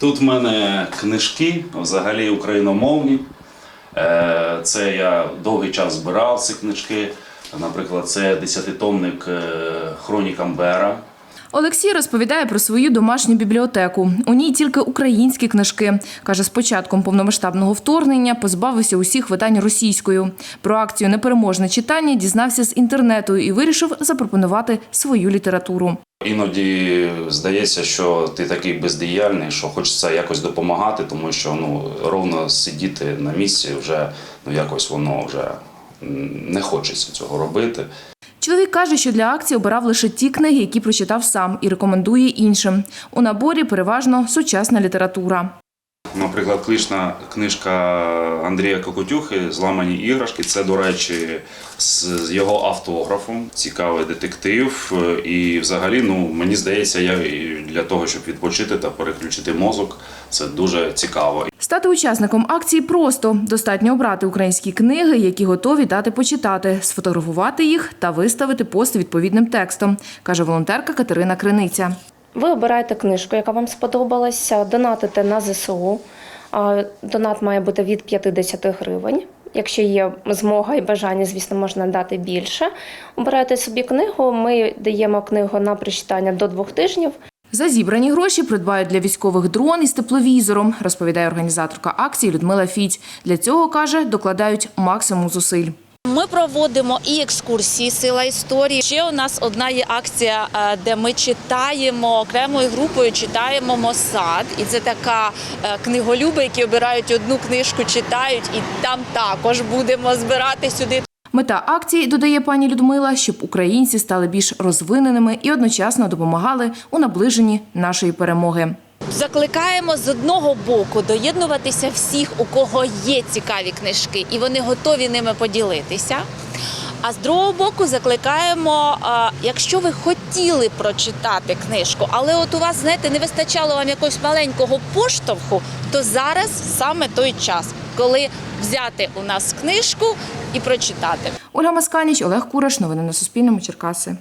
Тут в мене книжки, взагалі україномовні. Е, Це я довгий час збирав ці книжки. Наприклад, це десятитомник е, Хроніка Мбера. Олексій розповідає про свою домашню бібліотеку. У ній тільки українські книжки. Каже, з початком повномасштабного вторгнення позбавився усіх видань російською. Про акцію Непереможне читання дізнався з інтернету і вирішив запропонувати свою літературу. Іноді здається, що ти такий бездіяльний, що хочеться якось допомагати, тому що ну ровно сидіти на місці вже ну якось воно вже не хочеться цього робити. Чоловік каже, що для акції обирав лише ті книги, які прочитав сам, і рекомендує іншим. У наборі переважно сучасна література. Наприклад, клична книжка Андрія Кокотюхи Зламані іграшки. Це, до речі, з його автографом. Цікавий детектив. І взагалі, ну мені здається, я для того, щоб відпочити та переключити мозок, це дуже цікаво. Стати учасником акції просто достатньо обрати українські книги, які готові дати почитати, сфотографувати їх та виставити пост відповідним текстом, каже волонтерка Катерина Криниця. Ви обираєте книжку, яка вам сподобалася, донатите на ЗСУ. Донат має бути від 50 гривень. Якщо є змога і бажання, звісно, можна дати більше. Обираєте собі книгу. Ми даємо книгу на прочитання до двох тижнів. За зібрані гроші придбають для військових дрон із тепловізором, розповідає організаторка акції Людмила Фіць. Для цього каже, докладають максимум зусиль. Ми проводимо і екскурсії Сила історії. Ще у нас одна є акція, е, де ми читаємо окремою групою, читаємо Мосад, і це така е, книголюби, які обирають одну книжку, читають, і там також будемо збирати сюди. Мета акції, додає пані Людмила, щоб українці стали більш розвиненими і одночасно допомагали у наближенні нашої перемоги. Закликаємо з одного боку доєднуватися всіх, у кого є цікаві книжки, і вони готові ними поділитися. А з другого боку, закликаємо, якщо ви хотіли прочитати книжку, але от у вас, знаєте, не вистачало вам якогось маленького поштовху, то зараз саме той час, коли взяти у нас книжку і прочитати. Ольга Масканіч, Олег Кураш. Новини на Суспільному. Черкаси.